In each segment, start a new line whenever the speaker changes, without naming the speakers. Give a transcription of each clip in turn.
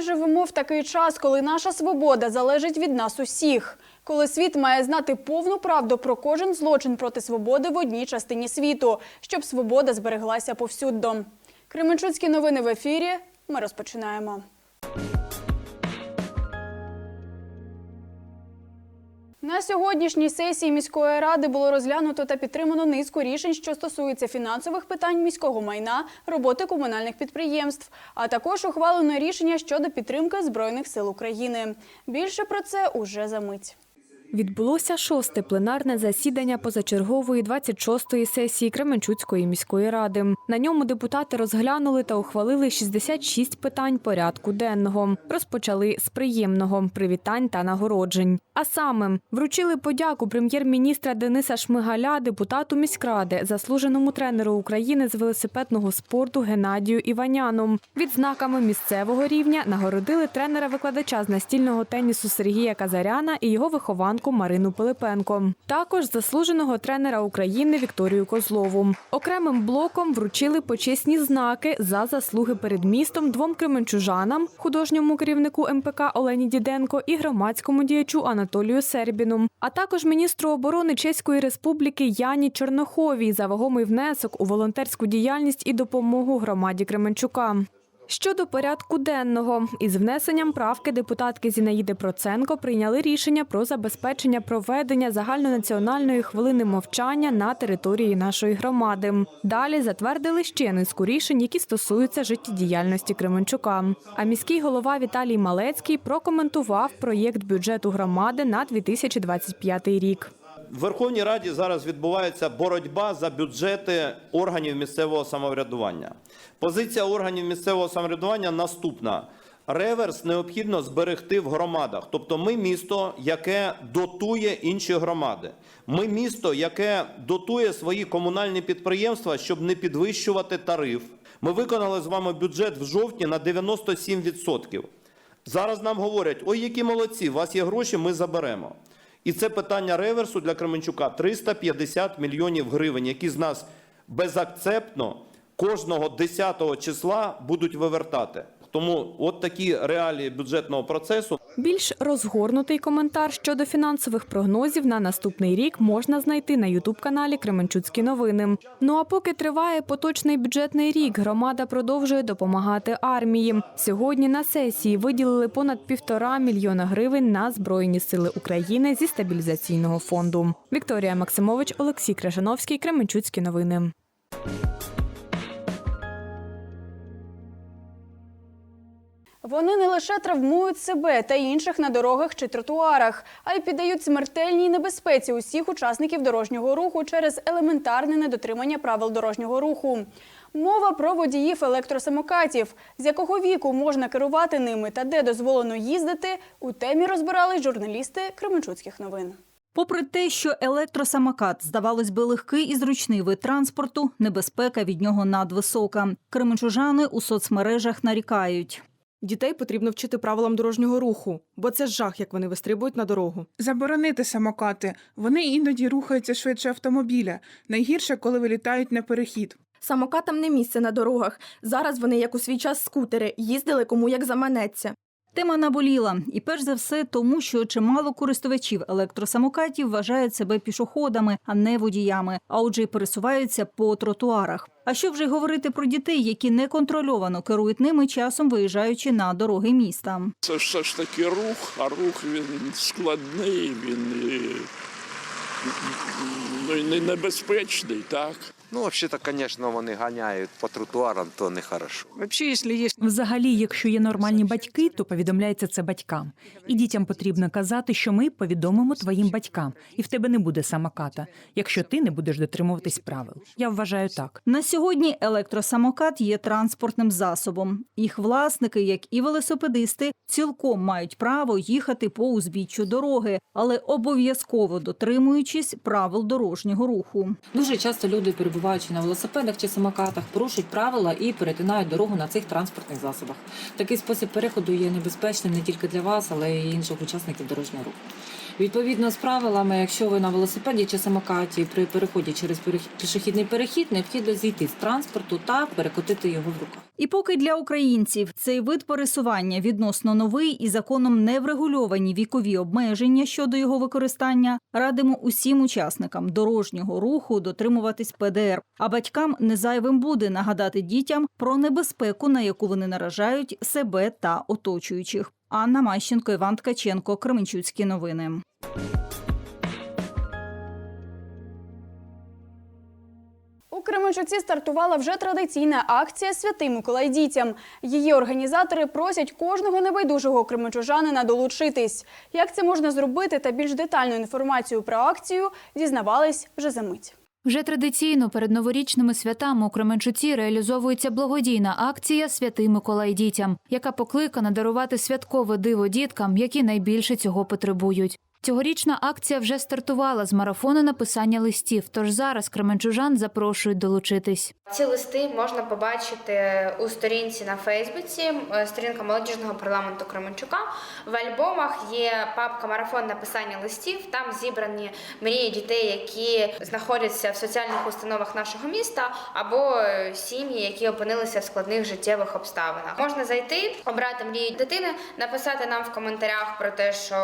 Живемо в такий час, коли наша свобода залежить від нас усіх. Коли світ має знати повну правду про кожен злочин проти свободи в одній частині світу, щоб свобода збереглася повсюдно. Кременчуцькі новини в ефірі. Ми розпочинаємо. На сьогоднішній сесії міської ради було розглянуто та підтримано низку рішень, що стосуються фінансових питань міського майна, роботи комунальних підприємств, а також ухвалено рішення щодо підтримки збройних сил України. Більше про це уже за мить.
Відбулося шосте пленарне засідання позачергової 26-ї сесії Кременчуцької міської ради. На ньому депутати розглянули та ухвалили 66 питань порядку денного. Розпочали з приємного привітань та нагороджень. А саме вручили подяку прем'єр-міністра Дениса Шмигаля, депутату міськради, заслуженому тренеру України з велосипедного спорту Геннадію Іваняну. Відзнаками місцевого рівня нагородили тренера-викладача з настільного тенісу Сергія Казаряна і його вихованку Марину Пилипенко. Також заслуженого тренера України Вікторію Козлову. Окремим блоком вручили почесні знаки за заслуги перед містом двом кременчужанам, художньому керівнику МПК Олені Діденко і громадському діячу Анатолію Сербіну, а також міністру оборони Чеської Республіки Яні Чорноховій за вагомий внесок у волонтерську діяльність і допомогу громаді Кременчука. Щодо порядку денного, із внесенням правки депутатки Зінаїди Проценко прийняли рішення про забезпечення проведення загальнонаціональної хвилини мовчання на території нашої громади. Далі затвердили ще низку рішень, які стосуються життєдіяльності Кременчука. А міський голова Віталій Малецький прокоментував проєкт бюджету громади на 2025 рік.
В Верховній Раді зараз відбувається боротьба за бюджети органів місцевого самоврядування. Позиція органів місцевого самоврядування наступна. Реверс необхідно зберегти в громадах. Тобто ми місто, яке дотує інші громади. Ми місто, яке дотує свої комунальні підприємства, щоб не підвищувати тариф. Ми виконали з вами бюджет в жовтні на 97%. Зараз нам говорять, ой, які молодці, у вас є гроші, ми заберемо. І це питання реверсу для Кременчука 350 мільйонів гривень, які з нас безакцептно кожного 10 числа будуть вивертати. Тому от такі реалії бюджетного процесу.
Більш розгорнутий коментар щодо фінансових прогнозів на наступний рік можна знайти на ютуб-каналі Кременчуцькі новини. Ну а поки триває поточний бюджетний рік, громада продовжує допомагати армії. Сьогодні на сесії виділили понад півтора мільйона гривень на Збройні сили України зі стабілізаційного фонду. Вікторія Максимович, Олексій Крашановський, Кременчуцькі новини.
Вони не лише травмують себе та інших на дорогах чи тротуарах, а й піддають смертельній небезпеці усіх учасників дорожнього руху через елементарне недотримання правил дорожнього руху. Мова про водіїв електросамокатів, з якого віку можна керувати ними та де дозволено їздити. У темі розбирались журналісти Кременчуцьких новин.
Попри те, що електросамокат, здавалось би, легкий і зручний вид транспорту, небезпека від нього надвисока. Кременчужани у соцмережах нарікають.
Дітей потрібно вчити правилам дорожнього руху, бо це жах, як вони вистрибують на дорогу.
Заборонити самокати. Вони іноді рухаються швидше автомобіля. Найгірше, коли вилітають на перехід.
Самокатам не місце на дорогах. Зараз вони, як у свій час, скутери, їздили кому як заманеться.
Тема наболіла, і перш за все тому, що чимало користувачів електросамокатів вважають себе пішоходами, а не водіями, а отже, й пересуваються по тротуарах. А що вже говорити про дітей, які неконтрольовано керують ними часом виїжджаючи на дороги міста.
Це все ж таки рух, а рух він складний, він ну, і не- небезпечний, так?
Ну, взагалі-то, звісно, вони ганяють по тротуарам, то
якщо є взагалі, якщо є нормальні батьки, то повідомляється це батькам. І дітям потрібно казати, що ми повідомимо твоїм батькам, і в тебе не буде самоката, якщо ти не будеш дотримуватись правил. Я вважаю так.
На сьогодні електросамокат є транспортним засобом. Їх власники, як і велосипедисти, цілком мають право їхати по узбіччю дороги, але обов'язково дотримуючись правил дорожнього руху.
Дуже часто люди, перебуваючи на велосипедах чи самокатах, порушують правила і перетинають дорогу на цих транспортних засобах. Такий спосіб переходу є небезпечним не тільки для вас, але й інших учасників дорожнього руху. Відповідно з правилами, якщо ви на велосипеді чи самокаті при переході через пішохідний перехід, необхідно зійти з транспорту та перекотити його в руках.
І поки для українців цей вид пересування відносно новий і законом не врегульовані вікові обмеження щодо його використання, радимо усім учасникам дорожнього руху дотримуватись ПДР. А батькам не зайвим буде нагадати дітям про небезпеку, на яку вони наражають себе та оточуючих. Анна Мащенко, Іван Ткаченко, Кременчуцькі новини.
У Кременчуці стартувала вже традиційна акція Святий Миколай дітям. Її організатори просять кожного небайдужого кременчужанина долучитись. Як це можна зробити та більш детальну інформацію про акцію дізнавались вже за мить.
Вже традиційно перед новорічними святами у Кременчуці реалізовується благодійна акція Святий Миколай дітям, яка покликана дарувати святкове диво діткам, які найбільше цього потребують. Цьогорічна акція вже стартувала з марафону написання листів. Тож зараз кременчужан запрошують долучитись.
Ці листи можна побачити у сторінці на Фейсбуці, е, сторінка молодіжного парламенту Кременчука. В альбомах є папка марафон написання листів. Там зібрані мрії дітей, які знаходяться в соціальних установах нашого міста, або е, сім'ї, які опинилися в складних життєвих обставинах. Можна зайти, обрати мрії дитини, написати нам в коментарях про те, що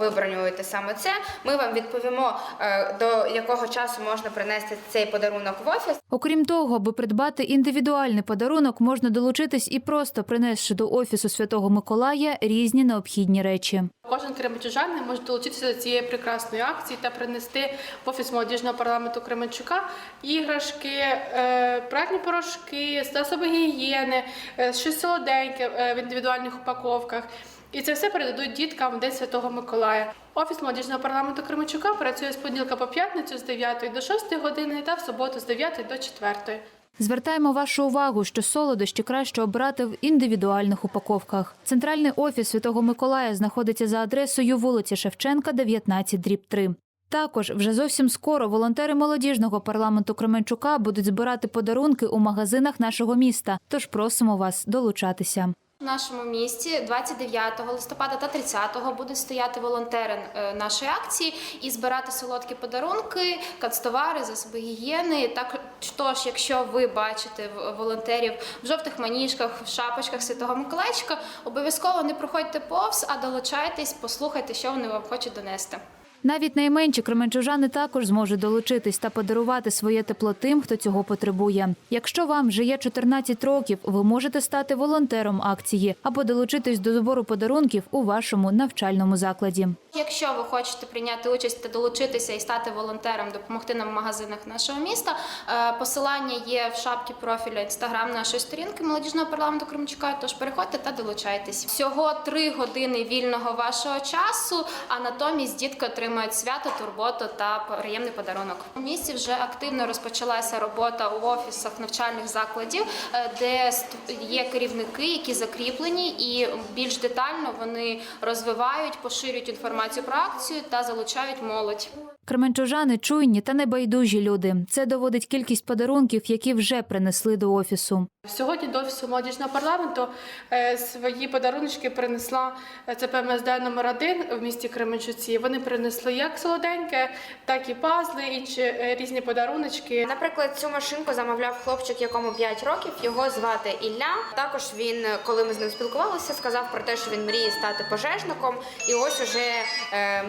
ви бронюєте саме це. Ми вам відповімо, е, до якого часу можна принести цей подарунок в офіс.
Окрім того, аби придбати індивідуальний подарунок, можна долучитись і просто принесши до офісу Святого Миколая різні необхідні речі.
Кожен кременчужанин може долучитися до цієї прекрасної акції та принести в офіс молодіжного парламенту Кременчука іграшки, е, пральні порошки, засоби гігієни, е, щось солоденьке в індивідуальних упаковках. І це все передадуть діткам в День Святого Миколая. Офіс молодіжного парламенту Кременчука працює з понеділка по п'ятницю з 9 до 6 години та в суботу з 9 до 4.
Звертаємо вашу увагу, що солодощі краще обирати в індивідуальних упаковках. Центральний офіс Святого Миколая знаходиться за адресою вулиці Шевченка, 19, дріб 3. Також вже зовсім скоро волонтери молодіжного парламенту Кременчука будуть збирати подарунки у магазинах нашого міста. Тож просимо вас долучатися.
В нашому місті 29 листопада та 30 будуть стояти волонтери е, нашої акції і збирати солодкі подарунки, канцтовари, засоби гігієни. Так тож, якщо ви бачите волонтерів в жовтих маніжках, в шапочках Святого Миколаївчика, обов'язково не проходьте повз, а долучайтесь, послухайте, що вони вам хочуть донести.
Навіть найменші кременчужани також зможуть долучитись та подарувати своє тепло тим, хто цього потребує. Якщо вам вже є 14 років, ви можете стати волонтером акції або долучитись до збору подарунків у вашому навчальному закладі.
Якщо ви хочете прийняти участь та долучитися і стати волонтером, допомогти нам в магазинах нашого міста, е, посилання є в шапці профіля інстаграм нашої сторінки молодіжного парламенту Кремчука. Тож переходьте та долучайтесь. Всього три години вільного вашого часу, а натомість дітки отримують свято, турботу та приємний подарунок. У місті вже активно розпочалася робота у офісах навчальних закладів, е, де є керівники, які закріплені, і більш детально вони розвивають, поширюють інформацію про акцію та залучають молодь.
Кременчужани чуйні та небайдужі люди. Це доводить кількість подарунків, які вже принесли до офісу.
Сьогодні до офісу молодіжного парламенту е, свої подарунки принесла е, ЦПМСД номер 1 в місті Кременчуці. Вони принесли як солоденьке, так і пазли, інші е, різні подаруночки.
Наприклад, цю машинку замовляв хлопчик, якому 5 років. Його звати Ілля. Також він, коли ми з ним спілкувалися, сказав про те, що він мріє стати пожежником. І ось уже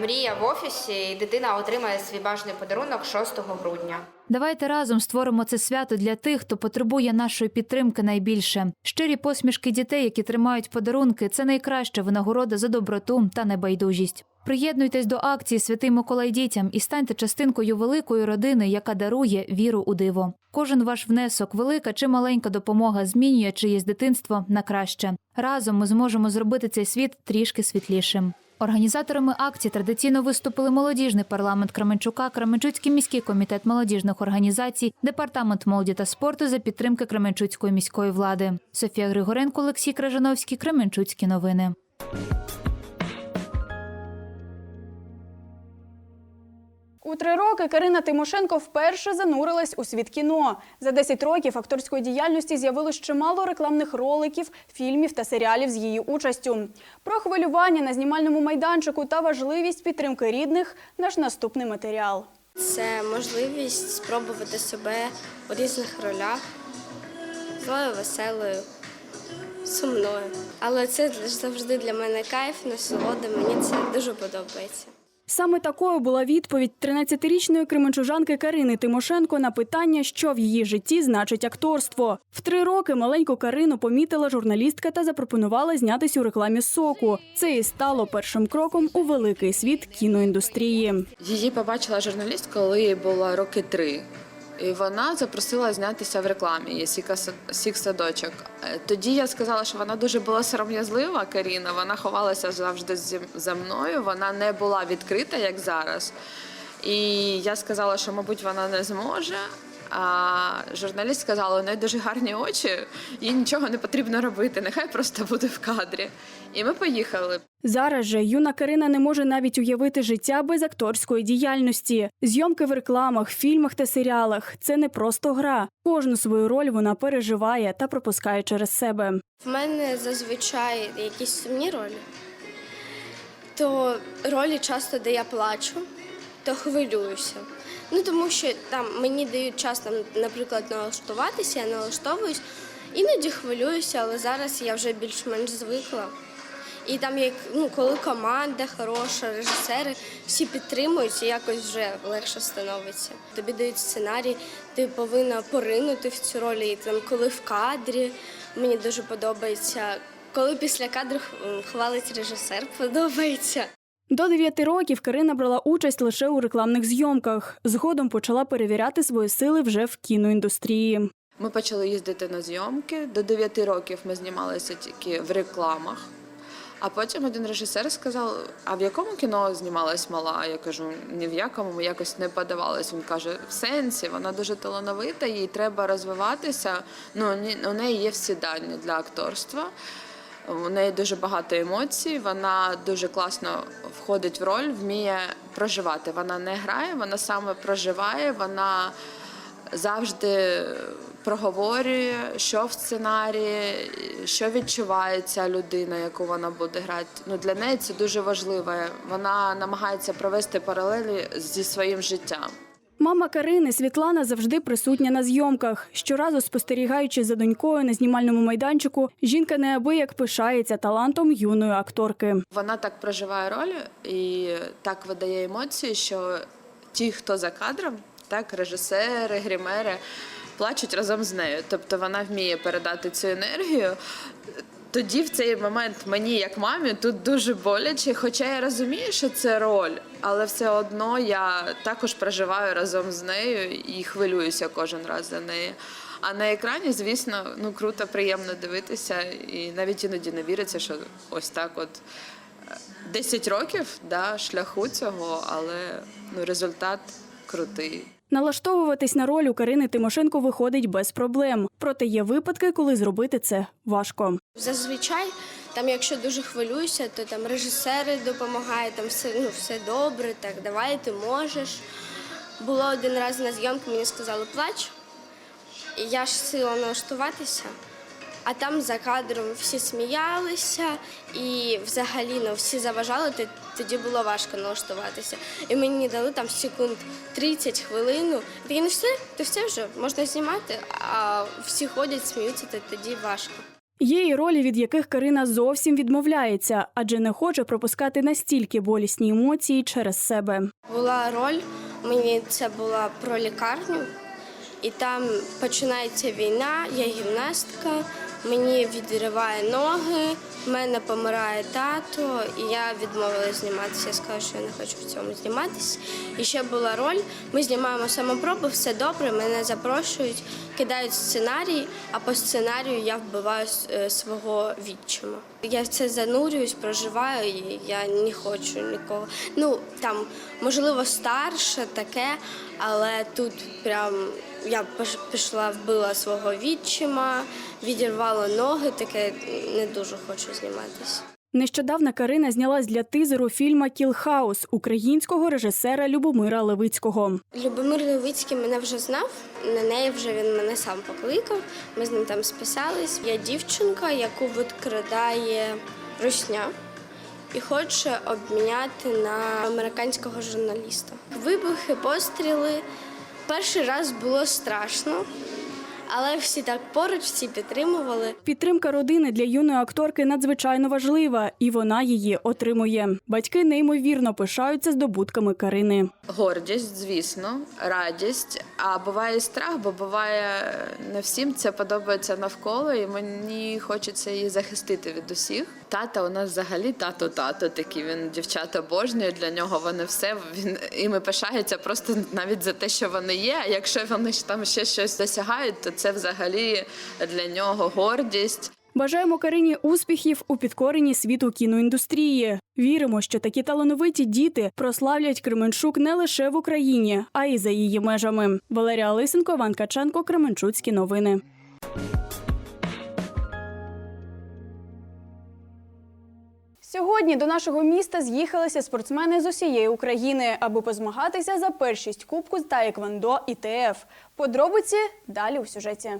мрія в офісі, і дитина отримає свій бажаний подарунок 6 грудня.
Давайте разом створимо це свято для тих, хто потребує нашої підтримки найбільше. Щирі посмішки дітей, які тримають подарунки, це найкраща винагорода за доброту та небайдужість. Приєднуйтесь до акції Святий Миколай дітям і станьте частинкою великої родини, яка дарує віру у диво. Кожен ваш внесок, велика чи маленька допомога змінює чиєсь дитинство на краще. Разом ми зможемо зробити цей світ трішки світлішим. Організаторами акції традиційно виступили молодіжний парламент Кременчука, Кременчуцький міський комітет молодіжних організацій, департамент молоді та спорту за підтримки Кременчуцької міської влади. Софія Григоренко, Олексій Кражановський, Кременчуцькі новини.
У три роки Карина Тимошенко вперше занурилась у світ кіно. За 10 років акторської діяльності з'явилось чимало рекламних роликів, фільмів та серіалів з її участю. Про хвилювання на знімальному майданчику та важливість підтримки рідних – наш наступний матеріал.
Це можливість спробувати себе у різних ролях, злою, веселою, сумною. Але це завжди для мене кайф, насолода. Мені це дуже подобається.
Саме такою була відповідь 13-річної кременчужанки Карини Тимошенко на питання, що в її житті значить акторство. В три роки маленьку Карину помітила журналістка та запропонувала знятись у рекламі соку. Це і стало першим кроком у великий світ кіноіндустрії.
Її побачила журналіст, коли їй було роки три. І вона запросила знятися в рекламі «Сіка сік садочок. Е, Тоді я сказала, що вона дуже була сором'язлива, Каріна. Вона ховалася завжди за мною. Вона не була відкрита, як зараз. І я сказала, що, мабуть, вона не зможе. А журналіст сказала, у неї дуже гарні очі, їй нічого не потрібно робити, нехай просто буде в кадрі. І ми поїхали.
Зараз же юна Карина не може навіть уявити життя без акторської діяльності. Зйомки в рекламах, фільмах та серіалах це не просто гра. Кожну свою роль вона переживає та пропускає через себе.
В мене зазвичай якісь сумні ролі, то ролі часто, де я плачу, то хвилююся. Ну тому що там мені дають час, там, наприклад, налаштуватися, я налаштовуюсь, іноді хвилююся, але зараз я вже більш-менш звикла. І там, як ну, коли команда хороша, режисери, всі підтримують, і якось вже легше становиться. Тобі дають сценарій, ти повинна поринути в цю роль. І там, коли в кадрі, мені дуже подобається. Коли після кадру хвалить режисер, подобається.
До 9 років Карина брала участь лише у рекламних зйомках. Згодом почала перевіряти свої сили вже в кіноіндустрії.
Ми почали їздити на зйомки. До 9 років ми знімалися тільки в рекламах. А потім один режисер сказав: а в якому кіно знімалась мала? Я кажу, ні в якому ми якось не подавалась. Він каже, в сенсі, вона дуже талановита, їй треба розвиватися. Ну, у неї є всі дані для акторства. У неї дуже багато емоцій, вона дуже класно входить в роль, вміє проживати. Вона не грає, вона саме проживає, вона завжди проговорює, що в сценарії, що відчуває ця людина, яку вона буде грати. Ну, для неї це дуже важливо. Вона намагається провести паралелі зі своїм життям.
Мама Карини Світлана завжди присутня на зйомках. Щоразу спостерігаючи за донькою на знімальному майданчику, жінка неабияк пишається талантом юної акторки.
Вона так проживає роль і так видає емоції, що ті, хто за кадром, так, режисери, гримери, плачуть разом з нею. Тобто вона вміє передати цю енергію. Тоді в цей момент мені, як мамі, тут дуже боляче, хоча я розумію, що це роль, але все одно я також проживаю разом з нею і хвилююся кожен раз за неї. А на екрані, звісно, ну круто, приємно дивитися, і навіть іноді не віриться, що ось так от. 10 років да, шляху цього, але ну, результат крутий.
Налаштовуватись на роль у Карини Тимошенко виходить без проблем. Проте є випадки, коли зробити це важко.
Зазвичай, там, якщо дуже хвилююся, то там режисери допомагають, там все, ну, все добре, так, давай, ти можеш. Було один раз на зйомку, мені сказали плач, я ж сила налаштуватися, а там за кадром всі сміялися і взагалі ну, всі заважали, тоді було важко налаштуватися. І мені дали там секунд 30 хвилину. І ну все, то все вже можна знімати, а всі ходять, сміються, то тоді важко.
Є і ролі, від яких Карина зовсім відмовляється, адже не хоче пропускати настільки болісні емоції через себе.
Була роль, мені це була про лікарню, і там починається війна, я гімнастка, мені відриває ноги, в мене помирає тато, і я відмовилася зніматися. Я сказала, що я не хочу в цьому зніматися. І ще була роль. Ми знімаємо самопробу, все добре, мене запрошують, кидають сценарій, а по сценарію я вбиваю е, свого відчима. Я в це занурююсь, проживаю, і я не хочу нікого. Ну там можливо старше таке, але тут прям я пішла, вбила свого відчима, відірвала ноги, таке не дуже хочу зніматися.
Нещодавно Карина знялась для тизеру фільма Кілхаус українського режисера Любомира Левицького.
Любомир Левицький мене вже знав. На неї вже він мене сам покликав. Ми з ним там списались. Я дівчинка, яку викрадає русня і хоче обміняти на американського журналіста. Вибухи, постріли. Перший раз було страшно, але всі так поруч, всі підтримували.
Підтримка родини для юної акторки надзвичайно важлива, і вона її отримує. Батьки неймовірно пишаються здобутками Карини.
Гордість, звісно, радість. А буває і страх, бо буває не всім це подобається навколо, і мені хочеться її захистити від усіх. Тата у нас взагалі тато-тато такий. Він дівчата обожнює, для нього вони все. Він іми пишається просто навіть за те, що вони є. А якщо вони там ще щось досягають, то це взагалі для нього гордість.
Бажаємо Карині успіхів у підкоренні світу кіноіндустрії. Віримо, що такі талановиті діти прославлять Кременчук не лише в Україні, а й за її межами. Валерія Лисенко, Іван Каченко, Кременчуцькі новини. Сьогодні до нашого міста з'їхалися спортсмени з усієї України, аби позмагатися за першість кубку з таеквондо ІТФ. Подробиці далі у сюжеті.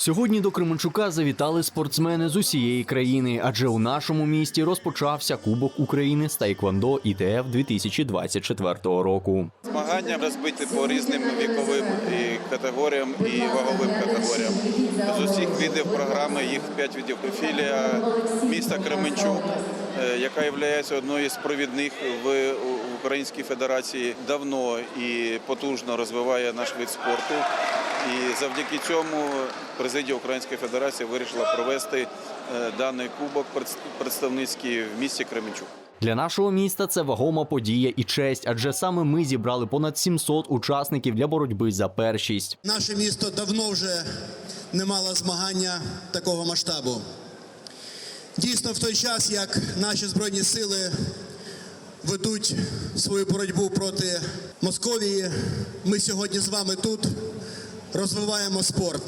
Сьогодні до Кременчука завітали спортсмени з усієї країни, адже у нашому місті розпочався Кубок України з Тайквондо ІТФ 2024 року.
Змагання розбиті по різним віковим категоріям і ваговим категоріям. З усіх видів програми їх п'ять видів. Філія міста Кременчук, е, яка є одною з провідних в Українській Федерації, давно і потужно розвиває наш вид спорту. І завдяки цьому президія Української Федерації вирішила провести е, даний кубок предс- представницький в місті Кременчук.
Для нашого міста це вагома подія і честь, адже саме ми зібрали понад 700 учасників для боротьби за першість.
Наше місто давно вже не мало змагання такого масштабу. Дійсно, в той час, як наші збройні сили ведуть свою боротьбу проти Московії, ми сьогодні з вами тут розвиваємо спорт.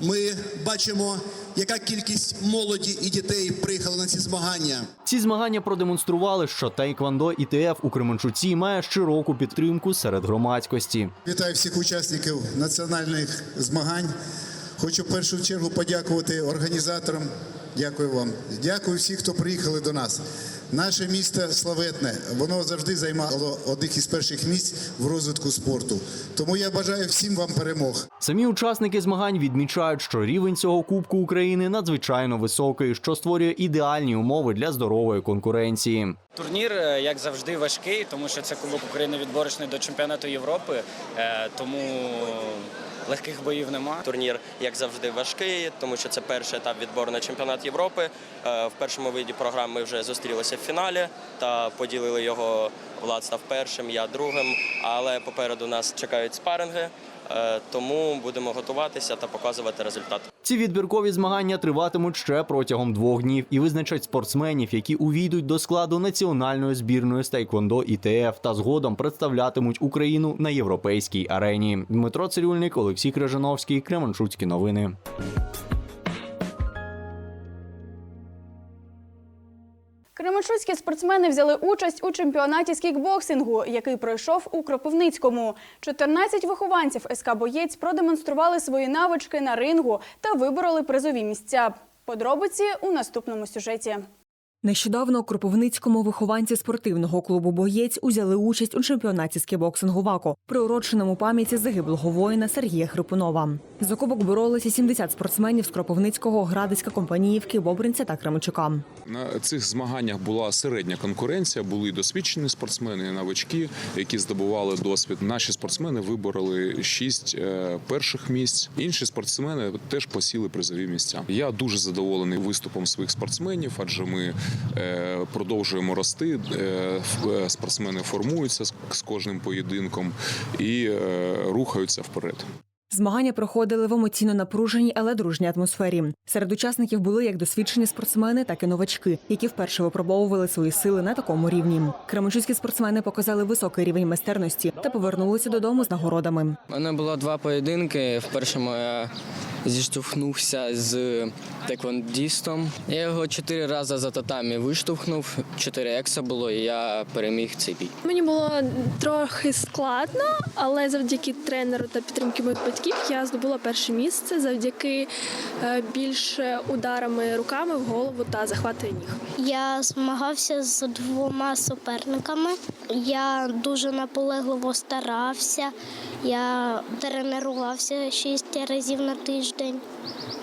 Ми бачимо, яка кількість молоді і дітей приїхала на ці змагання.
Ці змагання продемонстрували, що Тайквондо ІТФ у Кременчуці має широку підтримку серед громадськості.
Вітаю всіх учасників національних змагань. Хочу в першу чергу подякувати організаторам. Дякую вам. Дякую всім, хто приїхали до нас. Наше місто славетне, воно завжди займало одних із перших місць в розвитку спорту. Тому я бажаю всім вам перемог.
Самі учасники змагань відмічають, що рівень цього Кубку України надзвичайно високий, що створює ідеальні умови для здорової конкуренції.
Турнір, е, як завжди, важкий, тому що це Кубок України відборочний до чемпіонату Європи, е, тому легких боїв нема.
Турнір, як завжди, важкий, тому що це перший етап відбору на чемпіонат Європи. Е, В першому виді програми ми вже зустрілися в фіналі та поділили його. Влад став першим, я другим. Але попереду нас чекають спаринги, тому будемо готуватися та показувати результат.
Ці відбіркові змагання триватимуть ще протягом двох днів і визначать спортсменів, які увійдуть до складу національної збірної з Тайквондо ІТФ та згодом представлятимуть Україну на європейській арені. Дмитро Цирюльник, Олексій Крижановський, Кременчуцькі новини.
Кременчуцькі спортсмени взяли участь у чемпіонаті з кікбоксингу, який пройшов у Кропивницькому. 14 вихованців СК «Боєць» продемонстрували свої навички на рингу та вибороли призові місця. Подробиці у наступному сюжеті.
Нещодавно у Кропивницькому вихованці спортивного клубу Боєць узяли участь у чемпіонаті з кібоксингу ВАКО, приуроченому пам'яті загиблого воїна Сергія Хрипунова. За кубок боролися 70 спортсменів з Кропивницького, Градиська, Компаніївки, Бобринця та Кременчука.
На цих змаганнях була середня конкуренція, були досвідчені спортсмени, новачки, які здобували досвід. Наші спортсмени вибороли шість е, перших місць. Інші спортсмени теж посіли призові місця. Я дуже задоволений виступом своїх спортсменів, адже ми продовжуємо рости. е, е, Спортсмени формуються з- кожним поєдинком і е, рухаються вперед.
Змагання проходили в емоційно напруженій, але дружній атмосфері. Серед учасників були як досвідчені спортсмени, так і новачки, які вперше випробовували свої сили на такому рівні. Кременчуцькі спортсмени показали високий рівень майстерності та повернулися додому з нагородами.
У мене було два поєдинки. В першому я зіштовхнувся з теквондістом. Я його чотири рази за татамі виштовхнув, чотири екса було, і я переміг цей бій.
Мені було трохи складно, але завдяки тренеру та підтримки моїх батьків я здобула перше місце завдяки е, більше ударами руками в голову та захвату ніг.
Я змагався з двома суперниками. Я дуже наполегливо старався. Я тренувався шість разів на тиждень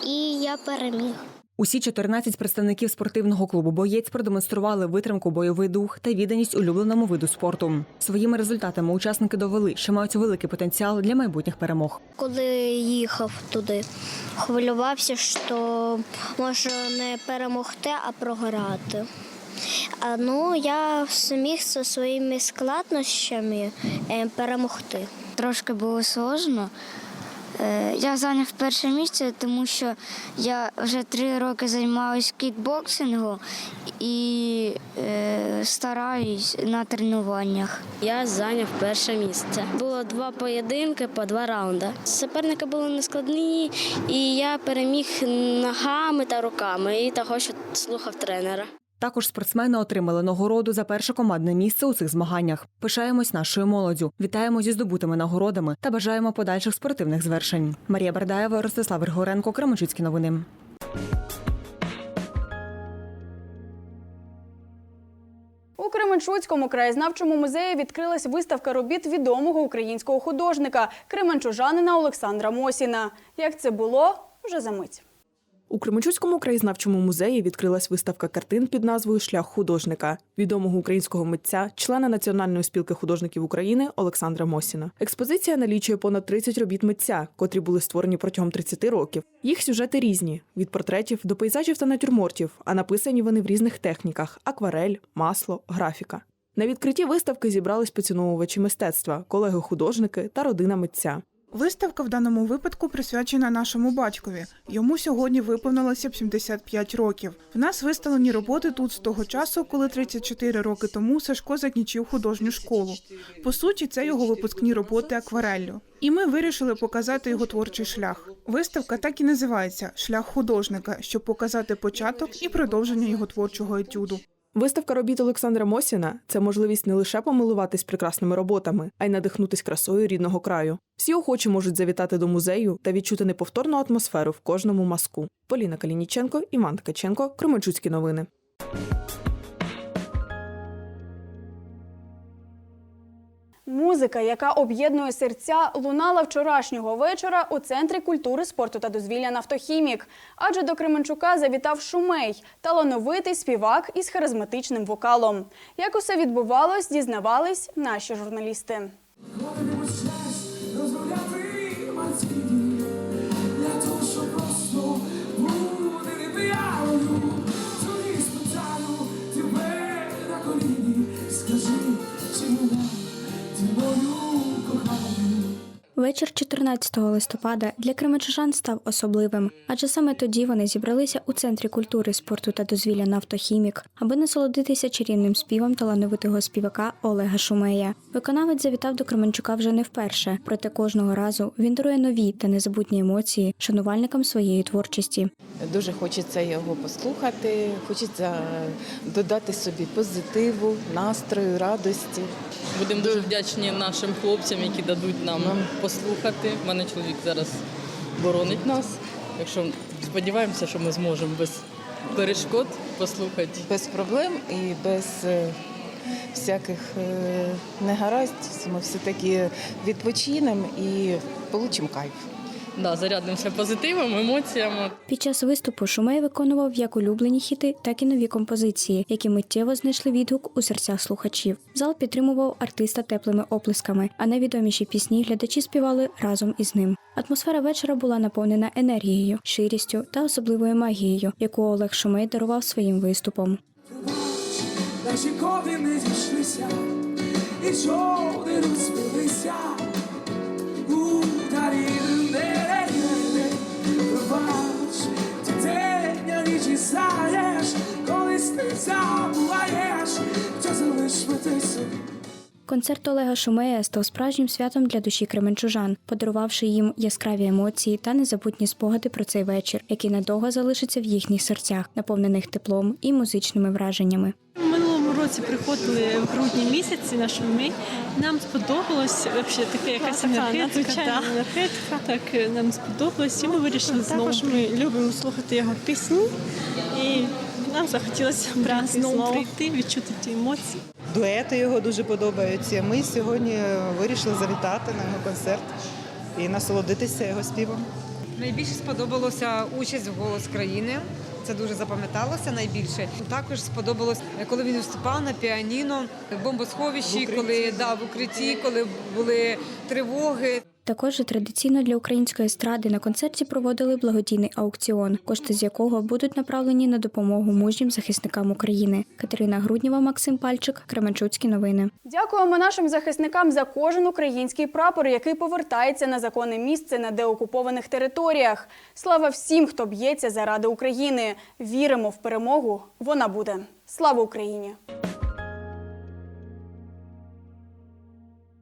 і я переміг.
Усі 14 представників спортивного клубу Боєць продемонстрували витримку, бойовий дух та відданість улюбленому виду спорту. Своїми результатами учасники довели, що мають великий потенціал для майбутніх перемог.
Коли їхав туди, хвилювався, що можу не перемогти, а програти. А ну я зміг зі своїми складнощами е, перемогти.
Трошки було сложно. Е, Я зайняв перше місце, тому що я вже три роки займаюся кікбоксингом і е, стараюсь на тренуваннях.
Я зайняв перше місце. Було два поєдинки по два раунди. Суперники були нескладні, і я переміг ногами та руками, і того, що слухав тренера.
Також спортсмени отримали нагороду за перше командне місце у цих змаганнях. Пишаємось нашою молоддю, вітаємо зі здобутими нагородами та бажаємо подальших спортивних звершень. Марія Бардаєва, Ростислав Григоренко, Кременчуцькі новини.
У Кременчуцькому краєзнавчому музеї відкрилась виставка робіт відомого українського художника кременчужанина Олександра Мосіна. Як це було, вже за мить.
У Кременчуцькому краєзнавчому музеї відкрилась виставка картин під назвою Шлях художника відомого українського митця, члена Національної спілки художників України Олександра Мосіна. Експозиція налічує понад 30 робіт митця, котрі були створені протягом 30 років. Їх сюжети різні: від портретів до пейзажів та натюрмортів, а написані вони в різних техніках: акварель, масло, графіка. На відкритті виставки зібрались поціновувачі мистецтва, колеги-художники та родина митця.
Виставка в даному випадку присвячена нашому батькові. Йому сьогодні виповнилося б 75 років. В нас виставлені роботи тут з того часу, коли 34 роки тому Сашко закінчив художню школу. По суті, це його випускні роботи аквареллю. І ми вирішили показати його творчий шлях. Виставка так і називається Шлях художника, щоб показати початок і продовження його творчого етюду.
Виставка робіт Олександра Мосіна це можливість не лише помилуватись прекрасними роботами, а й надихнутись красою рідного краю. Всі охочі можуть завітати до музею та відчути неповторну атмосферу в кожному маску. Поліна Калініченко, Іван Ткаченко, Кременчуцькі новини.
Музика, яка об'єднує серця, лунала вчорашнього вечора у центрі культури, спорту та дозвілля «Нафтохімік». Адже до Кременчука завітав Шумей – талановитий співак із харизматичним вокалом. Як усе відбувалось, дізнавались наші журналісти.
Вечір 14 листопада для кременчужан став особливим, адже саме тоді вони зібралися у центрі культури, спорту та дозвілля «Нафтохімік», аби насолодитися чарівним співом талановитого співака Олега Шумея. Виконавець завітав до Кременчука вже не вперше, проте кожного разу він дарує нові та незабутні емоції шанувальникам своєї творчості.
Дуже хочеться його послухати, хочеться додати собі позитиву, настрою, радості.
Будемо дуже вдячні нашим хлопцям, які дадуть нам послухати. У мене чоловік зараз боронить нас. Так що сподіваємося, що ми зможемо без перешкод послухати.
Без проблем і без е, всяких е, негараздів. Ми все-таки відпочинемо і получимо кайф.
Да, зарядимося позитивом, емоціями.
Під час виступу Шумей виконував як улюблені хіти, так і нові композиції, які миттєво знайшли відгук у серцях слухачів. Зал підтримував артиста теплими оплесками, а найвідоміші пісні глядачі співали разом із ним. Атмосфера вечора була наповнена енергією, щирістю та особливою магією, яку Олег Шумей дарував своїм виступом.
Наші коди не зійшлися, і човни розбилися у дарі не
Концерт Олега Шумея став справжнім святом для душі кременчужан, подарувавши їм яскраві емоції та незабутні спогади про цей вечір, який надовго залишиться в їхніх серцях, наповнених теплом і музичними враженнями.
Році приходили в грудні місяці на шуми. Нам сподобалось вообще така якась енергетика. да. енергетика. Так е, нам сподобалось, і ми вирішили знову. Також ми любимо слухати його пісні, і нам захотілося знову прийти, відчути ті емоції.
Дуети його дуже подобаються. Ми сьогодні вирішили завітати на його концерт і насолодитися його співом.
Найбільше сподобалося участь в голос країни. Це дуже запам'яталося найбільше. Також сподобалось, коли він виступав на піаніно в бомбосховищі, коли да, в укритті, коли були тривоги.
Також традиційно для української естради на концерті проводили благодійний аукціон, кошти з якого будуть направлені на допомогу мужнім захисникам України. Катерина Грудніва, Максим Пальчик, Кременчуцькі новини.
Дякуємо нашим захисникам за кожен український прапор, який повертається на законне місце на деокупованих територіях. Слава всім, хто б'ється заради України. Віримо в перемогу. Вона буде. Слава Україні!